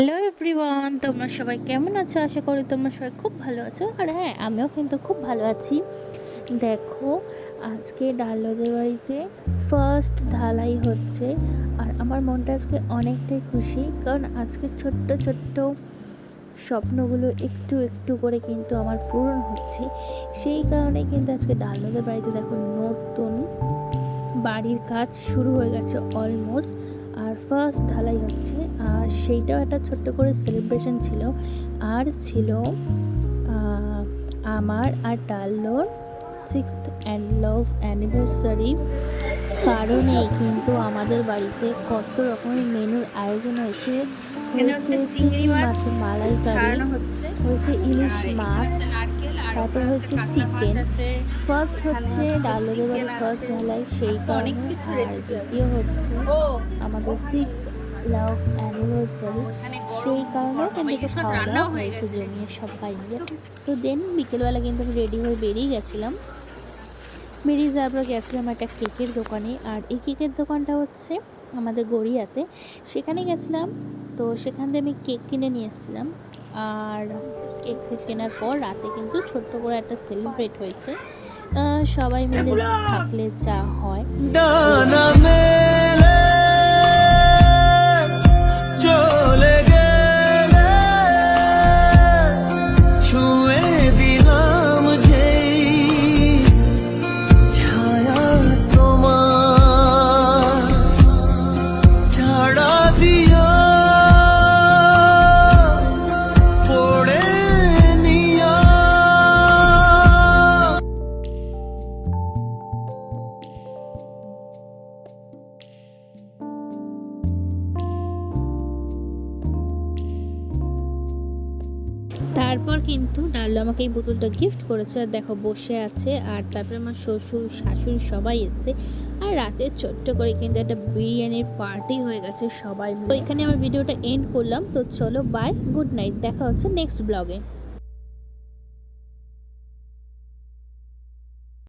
Hello everyone তোমরা সবাই কেমন আছো? আশা করি তোমরা সবাই খুব ভালো আছো। আর হ্যাঁ আমিও কিন্তু খুব ভালো আছি। দেখো, আজকে ডালদের বাড়িতে ফার্স্ট ঢালাই হচ্ছে। আর আমার মনটা আজকে অনেকটাই খুশি, কারণ আজকে ছোট্ট ছোট্ট স্বপ্নগুলো একটু একটু করে কিন্তু আমার পূরণ হচ্ছে। সেই কারণে কিন্তু আজকে ডালদের বাড়িতে দেখো নতুন বাড়ির কাজ শুরু হয়ে গেছে অলমোস্ট আর ফার্স্ট ঢালাই হচ্ছে। আর সেইটাও একটা ছোট্ট করে সেলিব্রেশন ছিল। আর ছিল আমার আর ডাল্লোর সিক্সথ অ্যান্ড লাভ অ্যানিভার্সারি কারণেই কিন্তু আমাদের বাড়িতে কত রকমের মেনুর আয়োজন হয়েছে। হচ্ছে চিংড়ি মাছ মালাইকারি হচ্ছে। হয়েছে ইলিশ মাছ তারপর হচ্ছে। আছে। ফার্স্ট হচ্ছে ডালদের ফার্স্ট ঢালাই সেই অনেক কারণে দ্বিতীয় হচ্ছে আমাদের সিক্স লাভ অ্যানিভার্সারি সেই কারণে কিন্তু মাছ খাওয়া দাওয়া হয়েছে গেছে। জমিয়ে সবাই মিলে তো দেন বিকেলবেলা কিন্তু আমি রেডি হয়ে বেরিয়ে গেছিলাম। বেরিয়ে যাওয়ার পর গেছিলাম একটা কেকের দোকানে। আর এই কেকের দোকানটা হচ্ছে আমাদের গড়িয়াতে। সেখানে গেছিলাম। তো সেখান থেকে আমি কেক কিনে নিয়ে এসেছিলাম। আর কেক কেনার পর রাতে কিন্তু ছোট্ট করে একটা সেলিব্রেট হয়েছে। সবাই মিলে থাকলে যা হয়। ছাড়া দিয়া তারপর কিন্তু ডাল্লু আমাকে এই বোতলটা গিফট করেছে। আর দেখো, বসে আছে, আর তারপরে আমার শ্বশুর, শাশুড়ি সবাই এসছে। আর রাতে ছোট্ট করে কিন্তু একটা বিরিয়ানির পার্টি হয়ে গেছে সবাই তো এখানে আমার ভিডিওটা এন্ড করলাম। তো চলো বাই গুড নাইট দেখা হচ্ছে নেক্সট ব্লগে